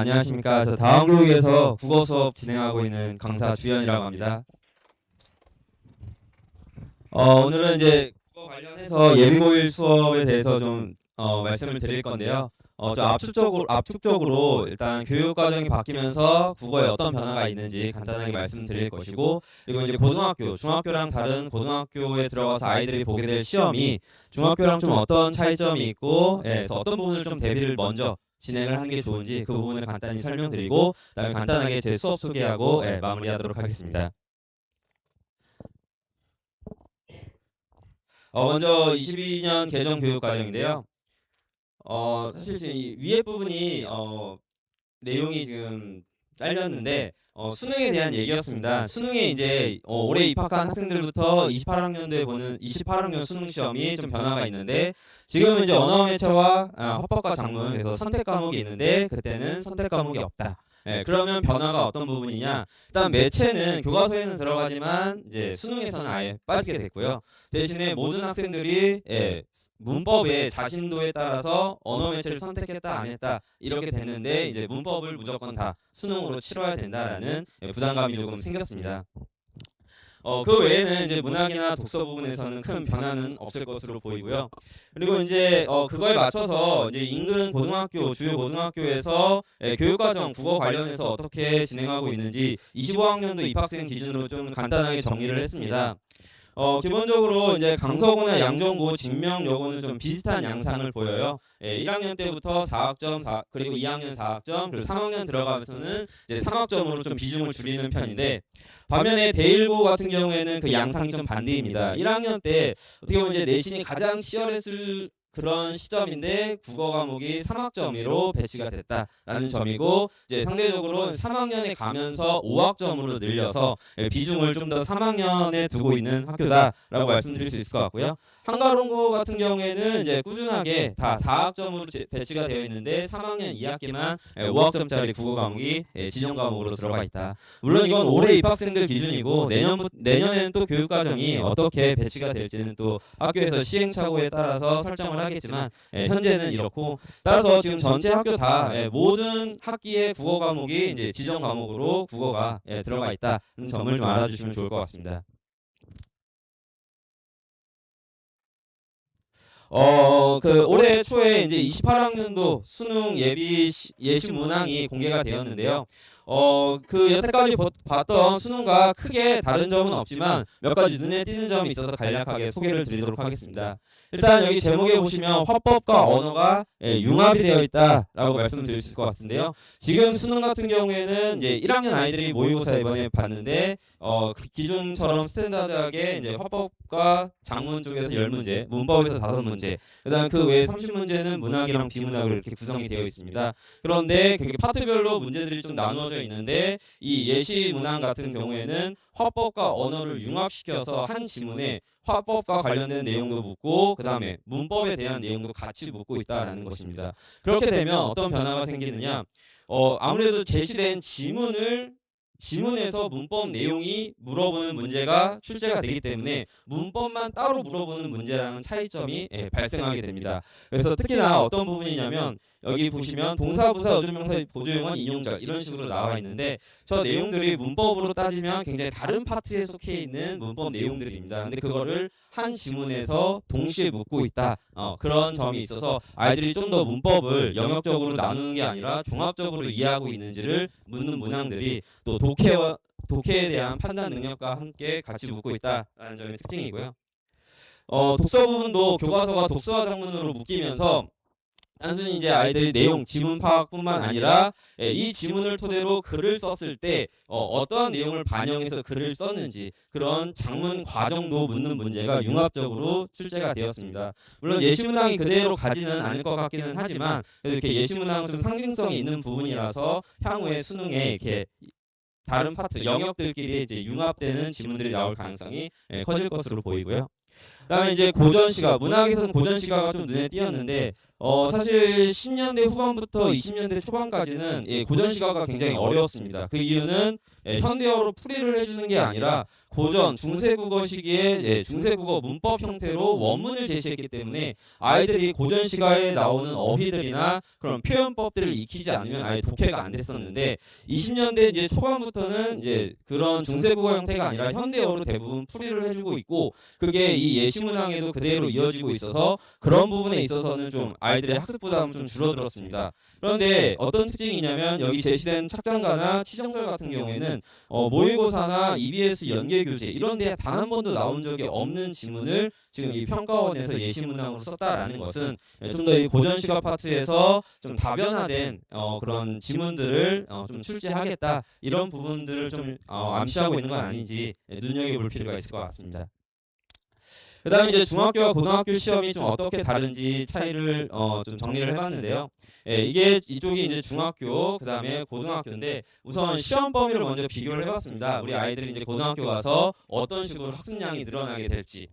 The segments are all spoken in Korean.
안녕하십니까. 저 다원교육에서 국어 수업 진행하고 있는 강사 주현이라고 합니다. 어, 오늘은 이제 국어 관련해서 예비고일 수업에 대해서 좀 어, 말씀을 드릴 건데요. 어, 저 압축적으로 압축적으로 일단 교육 과정이 바뀌면서 국어에 어떤 변화가 있는지 간단하게 말씀드릴 것이고 그리고 이제 고등학교, 중학교랑 다른 고등학교에 들어가서 아이들이 보게 될 시험이 중학교랑 좀 어떤 차이점이 있고, 예, 그래서 어떤 부분을 좀 대비를 먼저 진행을 하는 게 좋은지 그 부분을 간단히 설명드리고 그다음에 간단하게 제 수업 소개하고 예, 마무리하도록 하겠습니다. 어, 먼저 22년 개정 교육 과정인데요. 어, 사실 지금 이 위에 부분이 어, 내용이 지금 잘렸는데 어, 수능에 대한 얘기였습니다. 수능에 이제 어, 올해 입학한 학생들부터 28학년도에 보는 28학년 수능 시험이 좀 변화가 있는데 지금은 이제 언어 매체와 아, 화법과 작문 그래서 선택 과목이 있는데 그때는 선택 과목이 없다. 예, 그러면 변화가 어떤 부분이냐? 일단 매체는 교과서에는 들어가지만 이제 수능에서는 아예 빠지게 됐고요. 대신에 모든 학생들이 예, 문법의 자신도에 따라서 언어 매체를 선택했다 안 했다 이렇게 됐는데 이제 문법을 무조건 다 수능으로 치러야 된다라는 예, 부담감이 조금 생겼습니다. 어, 그 외에는 이제 문학이나 독서 부분에서는 큰 변화는 없을 것으로 보이고요. 그리고 이제 어, 그거에 맞춰서 이제 인근 고등학교 주요 고등학교에서 예, 교육과정 국어 관련해서 어떻게 진행하고 있는지 25학년도 입학생 기준으로 좀 간단하게 정리를 했습니다. 어, 기본적으로 이제 강서구나 양정구, 진명 요거는 좀 비슷한 양상을 보여요. 예, 1학년 때부터 4학점, 4, 그리고 2학년 4학점, 그리고 3학년 들어가면서는 이제 3학점으로 좀 비중을 줄이는 편인데 반면에 대일고 같은 경우에는 그 양상이 좀 반대입니다. 1학년 때 어떻게 보면 이제 내신이 가장 치열했을 그런 시점인데 국어 과목이 3학점으로 배치가 됐다라는 점이고 이제 상대적으로 3학년에 가면서 5학점으로 늘려서 예, 비중을 좀 더 3학년에 두고 있는 학교다라고 말씀드릴 수 있을 것 같고요. 한가론고 같은 경우에는 이제 꾸준하게 다 4학점으로 배치가 되어 있는데 3학년 2학기만 5학점짜리 국어 과목이 예, 지정 과목으로 들어가 있다. 물론 이건 올해 입학생들 기준이고 내년 내년에는 또 교육 과정이 어떻게 배치가 될지는 또 학교에서 시행착오에 따라서 설정을 하겠지만 예, 현재는 이렇고 따라서 지금 전체 학교 다 예, 모든 학기의 국어 과목이 이제 지정 과목으로 국어가 예, 들어가 있다는 점을 좀 알아주시면 좋을 것 같습니다. 어, 그 올해 초에 이제 28학년도 수능 예비 시- 예시 문항이 공개가 되었는데요. 어, 그 여태까지 보- 봤던 수능과 크게 다른 점은 없지만 몇 가지 눈에 띄는 점이 있어서 간략하게 소개를 드리도록 하겠습니다. 일단 여기 제목에 보시면 화법과 언어가 예, 융합이 되어 있다라고 말씀드릴 수 있을 것 같은데요. 지금 수능 같은 경우에는 이제 1학년 아이들이 모의고사 이번에 봤는데 어, 그 기존처럼 스탠다드하게 이제 화법과 작문 쪽에서 10문제, 문법에서 5문제, 그다음 그 외에 30문제는 문학이랑 비문학으로 이렇게 구성이 되어 있습니다. 그런데 그 파트별로 문제들이 좀 나누어져 있는데 이 예시 문항 같은 경우에는 화법과 언어를 융합시켜서 한 지문에 화법과 관련된 내용도 묻고 그다음에 문법에 대한 내용도 같이 묻고 있다라는 것입니다. 그렇게 되면 어떤 변화가 생기느냐? 어, 아무래도 제시된 지문을 지문에서 문법 내용이 물어보는 문제가 출제가 되기 때문에 문법만 따로 물어보는 문제랑은 차이점이 예, 발생하게 됩니다. 그래서 특히나 어떤 부분이냐면 여기 보시면 동사, 부사, 어조명사, 보조용어, 인용절 이런 식으로 나와 있는데 저 내용들이 문법으로 따지면 굉장히 다른 파트에 속해 있는 문법 내용들입니다. 근데 그거를 한 지문에서 동시에 묻고 있다. 어, 그런 점이 있어서 아이들이 좀 더 문법을 영역적으로 나누는 게 아니라 종합적으로 이해하고 있는지를 묻는 문항들이 또 독해와 독해에 대한 판단 능력과 함께 같이 묻고 있다라는 점이 특징이고요. 어, 독서 부분도 교과서가 독서와 장문으로 묶이면서 단순히 이제 아이들이 내용 지문 파악뿐만 아니라 예, 이 지문을 토대로 글을 썼을 때 어, 떠한 내용을 반영해서 글을 썼는지 그런 장문 과정도 묻는 문제가 융합적으로 출제가 되었습니다. 물론 예시문항이 그대로 가지는 않을 것 같기는 하지만 이렇게 예시문항은 좀 상징성이 있는 부분이라서 향후에 수능에 이렇게 다른 파트 영역들끼리 이제 융합되는 지문들이 나올 가능성이 예, 커질 것으로 보이고요. 그다음에 이제 고전 시가 문학에서는 고전 시가가 좀 눈에 띄었는데 어 사실 10년대 후반부터 20년대 초반까지는 예, 고전 시가가 굉장히 어려웠습니다. 그 이유는 예, 현대어로 풀이를 해주는 게 아니라 고전 중세국어 시기에 예, 중세국어 문법 형태로 원문을 제시했기 때문에 아이들이 고전 시가에 나오는 어휘들이나 그런 표현법들을 익히지 않으면 아예 독해가 안 됐었는데 20년대 이제 초반부터는 이제 그런 중세국어 형태가 아니라 현대어로 대부분 풀이를 해주고 있고 그게 이 예시문항에도 그대로 이어지고 있어서 그런 부분에 있어서는 좀 아이들의 학습 부담은 좀 줄어들었습니다. 그런데 어떤 특징이 있냐면 여기 제시된 착장가나 치정설 같은 경우에는 어, 모의고사나 EBS 연계 교재 이런 데 단 한 번도 나온 적이 없는 지문을 지금 이 평가원에서 예시 문항으로 썼다라는 것은 좀 더 이 고전 시각 파트에서 좀 다변화된 어, 그런 지문들을 어, 좀 출제하겠다 이런 부분들을 좀 어, 암시하고 있는 건 아닌지 눈여겨볼 필요가 있을 것 같습니다. 그다음에 이제 중학교와 고등학교 시험이 좀 어떻게 다른지 차이를 어, 좀 정리를 해봤는데요. 예, 이게 이쪽이 이제 중학교, 그다음에 고등학교인데 우선 시험 범위를 먼저 비교를 해봤습니다. 우리 아이들이 이제 고등학교 가서 어떤 식으로 학습량이 늘어나게 될지.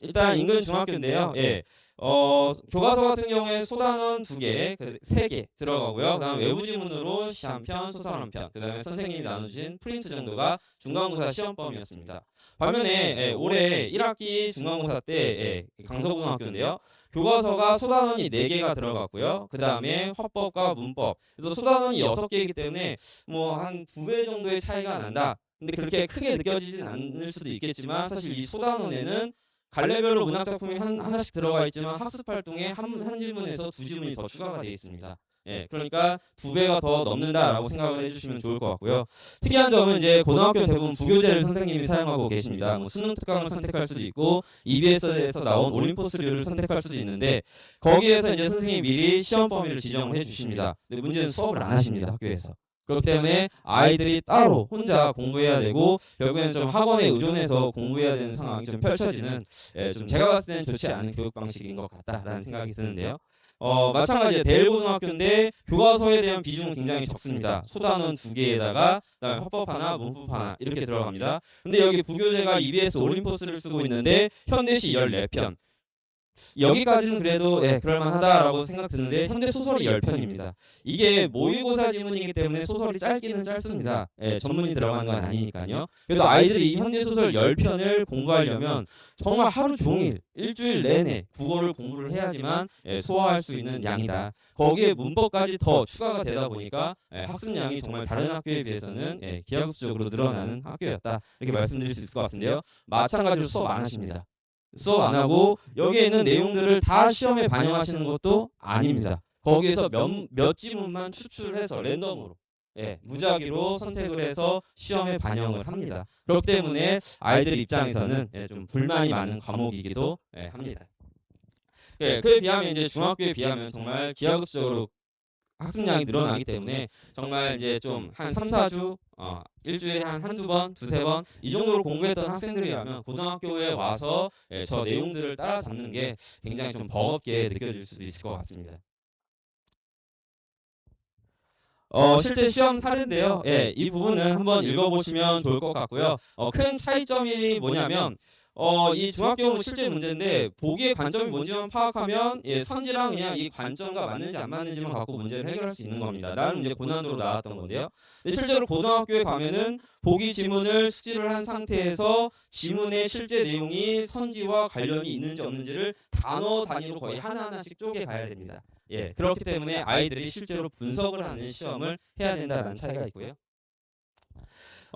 일단 인근 중학교인데요. 예. 어, 교과서 같은 경우에 소단원 두 개, 그세개 들어가고요. 그다음 외부 지문으로 시한 편, 소설 한 편, 그다음에 선생님이 나눠주신 프린트 정도가 중간고사 시험 범위였습니다. 반면에 예, 올해 1학기 중간고사 때 예, 강서고등학교인데요. 교과서가 소단원이 4개가 들어갔고요. 그 다음에 화법과 문법. 그래서 소단원이 6개이기 때문에 뭐 한 두 배 정도의 차이가 난다. 근데 그렇게 크게 느껴지진 않을 수도 있겠지만 사실 이 소단원에는 갈래별로 문학 작품이 한, 하나씩 들어가 있지만 학습 활동에 한, 한 지문에서 두 지문이 더 추가가 되어 있습니다. 예, 그러니까 두 배가 더 넘는다라고 생각을 해주시면 좋을 것 같고요. 특이한 점은 이제 고등학교 대부분 부교재를 선생님이 사용하고 계십니다. 뭐 수능 특강을 선택할 수도 있고 EBS에서 나온 올림포스류를 선택할 수도 있는데 거기에서 이제 선생님이 미리 시험 범위를 지정을 해주십니다. 근데 문제는 수업을 안 하십니다 학교에서. 그렇기 때문에 아이들이 따로 혼자 공부해야 되고 결국에는 좀 학원에 의존해서 공부해야 되는 상황이 좀 펼쳐지는 예, 좀 제가 봤을 때는 좋지 않은 교육 방식인 것 같다라는 생각이 드는데요. 어, 마찬가지로 대일고등학교인데 교과서에 대한 비중은 굉장히 적습니다. 소단원 두 개에다가 그다음에 화법 하나, 문법 하나 이렇게 들어갑니다. 근데 여기 부교재가 EBS 올림포스를 쓰고 있는데 현대시 14편. 여기까지는 그래도 예, 그럴만하다라고 생각 드는데 현대 소설이 10편입니다. 이게 모의고사 지문이기 때문에 소설이 짧기는 짧습니다. 예, 전문이 들어간 건 아니니까요. 그래도 아이들이 이 현대 소설 10편을 공부하려면 정말 하루 종일 일주일 내내 국어를 공부를 해야지만 예, 소화할 수 있는 양이다. 거기에 문법까지 더 추가가 되다 보니까 예, 학습량이 정말 다른 학교에 비해서는 예, 기하급수적으로 늘어나는 학교였다. 이렇게 말씀드릴 수 있을 것 같은데요. 마찬가지로 수업 안 하십니다. 수업 안 하고 여기에 있는 내용들을 다 시험에 반영하시는 것도 아닙니다. 거기에서 몇, 몇 지문만 추출해서 랜덤으로 예, 무작위로 선택을 해서 시험에 반영을 합니다. 그렇기 때문에 아이들 입장에서는 예, 좀 불만이 많은 과목이기도 예, 합니다. 예, 그에 비하면 이제 중학교에 비하면 정말 기하급수적으로 학습량이 늘어나기 때문에 정말 이제 좀 한 3, 4주 어, 일주일에 한 한두 번, 두세 번 이 정도로 공부했던 학생들이라면 고등학교에 와서 예, 저 내용들을 따라잡는 게 굉장히 좀 버겁게 느껴질 수도 있을 것 같습니다. 어, 실제 시험 사례인데요. 예, 이 부분은 한번 읽어보시면 좋을 것 같고요. 어, 큰 차이점이 뭐냐면 어, 이 중학교 실제 문제인데 보기의 관점이 뭔지만 파악하면 예, 선지랑 그냥 이 관점과 맞는지 안 맞는지만 갖고 문제를 해결할 수 있는 겁니다. 나는 이제 고난도로 나왔던 건데요. 실제로 고등학교에 가면은 보기 지문을 숙지를 한 상태에서 지문의 실제 내용이 선지와 관련이 있는지 없는지를 단어 단위로 거의 하나하나씩 쪼개 가야 됩니다. 예, 그렇기 때문에 아이들이 실제로 분석을 하는 시험을 해야 된다는 차이가 있고요.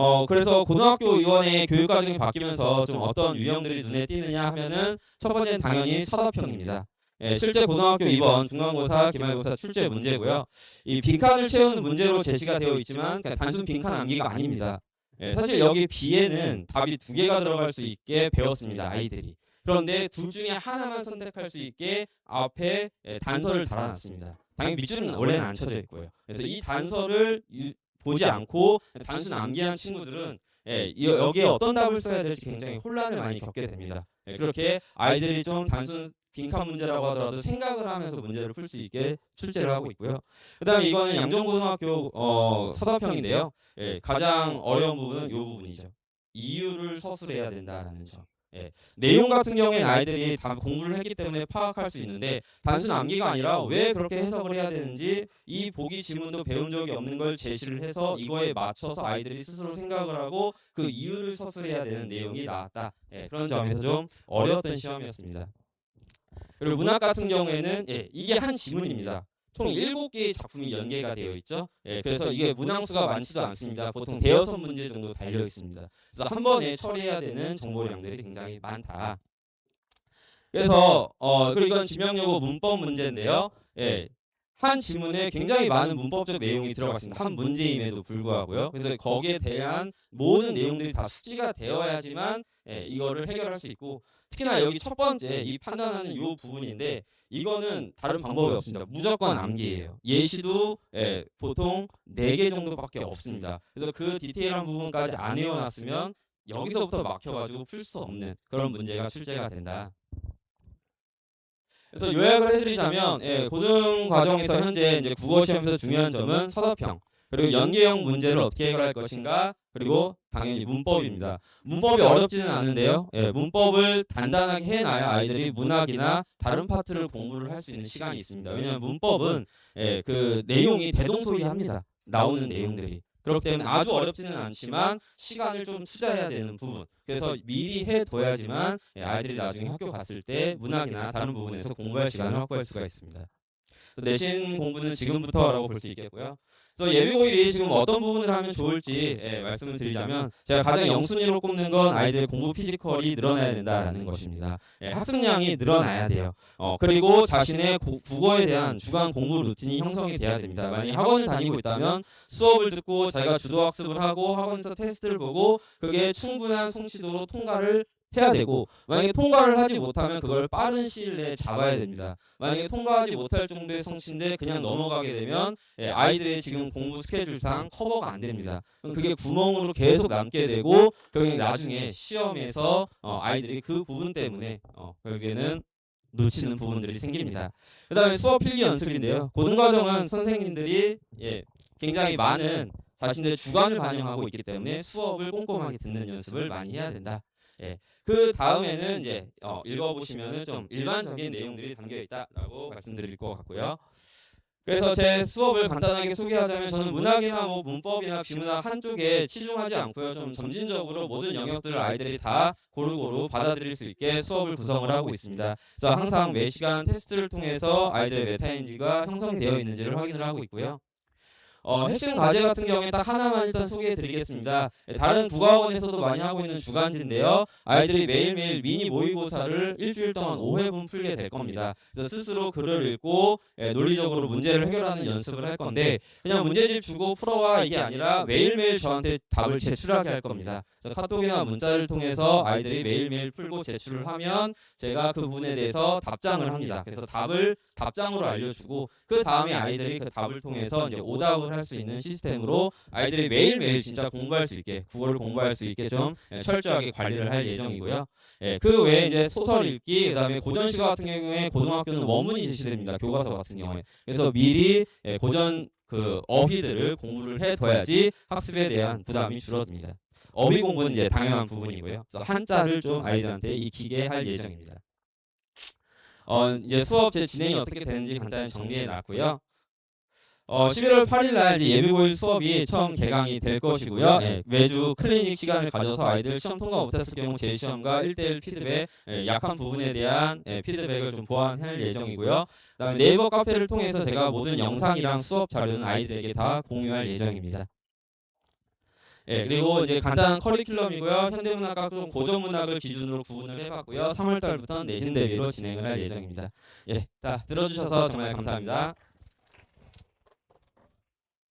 어 그래서 고등학교 위원회 교육 과정이 바뀌면서 좀 어떤 유형들이 눈에 띄느냐 하면은 첫 번째는 당연히 서답형입니다. 예, 실제 고등학교 2번 중간고사, 기말고사 출제 문제고요. 이 빈칸을 채우는 문제로 제시가 되어 있지만 그냥 단순 빈칸 암기가 아닙니다. 예, 사실 여기 B에는 답이 두 개가 들어갈 수 있게 배웠습니다. 아이들이. 그런데 둘 중에 하나만 선택할 수 있게 앞에 예, 단서를 달아놨습니다. 당연히 밑줄은 원래는 안 쳐져 있고요. 그래서 이 단서를 유, 보지 않고 단순 암기한 친구들은 예, 이- 여기에 어떤 답을 써야 될지 굉장히 혼란을 많이 겪게 됩니다. 예, 그렇게 아이들이 좀 단순 빈칸 문제라고 하더라도 생각을 하면서 문제를 풀 수 있게 출제를 하고 있고요. 그다음에 이거는 양정고등학교 어, 서답형인데요. 예, 가장 어려운 부분은 이 부분이죠. 이유를 서술해야 된다라는 점. 예. 내용 같은 경우에는 아이들이 다 공부를 했기 때문에 파악할 수 있는데 단순 암기가 아니라 왜 그렇게 해석을 해야 되는지 이 보기 지문도 배운 적이 없는 걸 제시를 해서 이거에 맞춰서 아이들이 스스로 생각을 하고 그 이유를 서술해야 되는 내용이 나왔다. 예, 그런 점에서 좀 어려웠던 시험이었습니다. 그리고 문학 같은 경우에는 예, 이게 한 지문입니다. 총 7개의 작품이 연계가 되어 있죠. 예, 그래서 이게 문항수가 많지도 않습니다. 보통 대여섯 문제 정도 달려 있습니다. 그래서 한 번에 처리해야 되는 정보량들이 굉장히 많다. 그래서 어 그리고 이건 지명여고 문법 문제인데요. 예. 한 지문에 굉장히 많은 문법적 내용이 들어가 있습니다. 한 문제임에도 불구하고요. 그래서 거기에 대한 모든 내용들이 다 숙지가 되어야지만 예, 이거를 해결할 수 있고 특히나 여기 첫 번째 이 판단하는 요 부분인데 이거는 다른 방법이 없습니다. 무조건 암기예요. 예시도 예, 보통 4개 정도밖에 없습니다. 그래서 그 디테일한 부분까지 안 외워놨으면 여기서부터 막혀가지고 풀 수 없는 그런 문제가 출제가 된다. 그래서 요약을 해드리자면 예, 고등 과정에서 현재 이제 국어 시험에서 중요한 점은 서답형 그리고 연계형 문제를 어떻게 해결할 것인가 그리고 당연히 문법입니다. 문법이 어렵지는 않은데요. 예, 문법을 단단하게 해놔야 아이들이 문학이나 다른 파트를 공부를 할 수 있는 시간이 있습니다. 왜냐하면 문법은 예, 그 내용이 대동소이합니다. 나오는 내용들이. 그렇기 때문에 아주 어렵지는 않지만 시간을 좀 투자해야 되는 부분. 그래서 미리 해둬야지만 예, 아이들이 나중에 학교 갔을 때 문학이나 다른 부분에서 공부할 시간을 확보할 수가 있습니다. 내신 공부는 지금부터라고 볼 수 있겠고요. 그래서 예비고일이 지금 어떤 부분을 하면 좋을지 예, 말씀을 드리자면 제가 가장 영순위로 꼽는 건 아이들의 공부 피지컬이 늘어나야 된다라는 것입니다. 예, 학습량이 늘어나야 돼요. 어, 그리고 자신의 고- 국어에 대한 주간 공부 루틴이 형성이 돼야 됩니다. 만약에 학원을 다니고 있다면 수업을 듣고 자기가 주도 학습을 하고 학원에서 테스트를 보고 그게 충분한 성취도로 통과를 해야 되고 만약에 통과를 하지 못하면 그걸 빠른 시일 내에 잡아야 됩니다. 만약에 통과하지 못할 정도의 성취인데 그냥 넘어가게 되면 예, 아이들의 지금 공부 스케줄상 커버가 안 됩니다. 그게 구멍으로 계속 남게 되고 결국에 나중에 시험에서 어, 아이들이 그 부분 때문에 어, 결국에는 놓치는 부분들이 생깁니다. 그 다음에 수업 필기 연습인데요. 고등과정은 선생님들이 예, 굉장히 많은 자신들의 주관을 반영하고 있기 때문에 수업을 꼼꼼하게 듣는 연습을 많이 해야 된다. 예. 그 다음에는 이제 어, 읽어보시면은 좀 일반적인 내용들이 담겨 있다라고 말씀드릴 것 같고요. 그래서 제 수업을 간단하게 소개하자면 저는 문학이나 뭐 문법이나 비문학 한쪽에 치중하지 않고요. 좀 점진적으로 모든 영역들을 아이들이 다 고루고루 받아들일 수 있게 수업을 구성을 하고 있습니다. 그래서 항상 매 시간 테스트를 통해서 아이들의 메타인지가 형성이 되어 있는지를 확인을 하고 있고요. 어, 핵심 과제 같은 경우에 딱 하나만 일단 소개해 드리겠습니다. 예, 다른 국어학원에서도 많이 하고 있는 주간지인데요. 아이들이 매일매일 미니 모의고사를 일주일 동안 5회분 풀게 될 겁니다. 그래서 스스로 글을 읽고 예, 논리적으로 문제를 해결하는 연습을 할 건데 그냥 문제집 주고 풀어와 이게 아니라 매일매일 저한테 답을 제출하게 할 겁니다. 그래서 카톡이나 문자를 통해서 아이들이 매일매일 풀고 제출을 하면 제가 그 부분에 대해서 답장을 합니다. 그래서 답을 답장으로 알려주고 그 다음에 아이들이 그 답을 통해서 이제 오답을 할 수 있는 시스템으로 아이들이 매일매일 진짜 공부할 수 있게 국어를 공부할 수 있게 좀 예, 철저하게 관리를 할 예정이고요. 예, 그 외에 이제 소설 읽기 그다음에 고전 시가 같은 경우에 고등학교는 원문이 제시됩니다. 교과서 같은 경우에 그래서 미리 예, 고전 그 어휘들을 공부를 해둬야지 학습에 대한 부담이 줄어듭니다. 어휘 공부는 이제 당연한 부분이고요. 그래서 한자를 좀 아이들한테 익히게 할 예정입니다. 어, 이제 수업 제 진행이 어떻게 되는지 간단히 정리해 놨고요. 어, 11월 8일 날 예비고일 수업이 처음 개강이 될 것이고요. 예, 매주 클리닉 시간을 가져서 아이들 시험 통과 못했을 경우 재시험과 1대1 피드백, 예, 약한 부분에 대한 예, 피드백을 좀 보완할 예정이고요. 그다음에 네이버 카페를 통해서 제가 모든 영상이랑 수업 자료는 아이들에게 다 공유할 예정입니다. 예, 그리고 이제 간단한 커리큘럼이고요. 현대문학과 좀 고전문학을 기준으로 구분을 해봤고요. 3월 달부터 내신 대비로 진행을 할 예정입니다. 예, 다 들어주셔서 정말 감사합니다.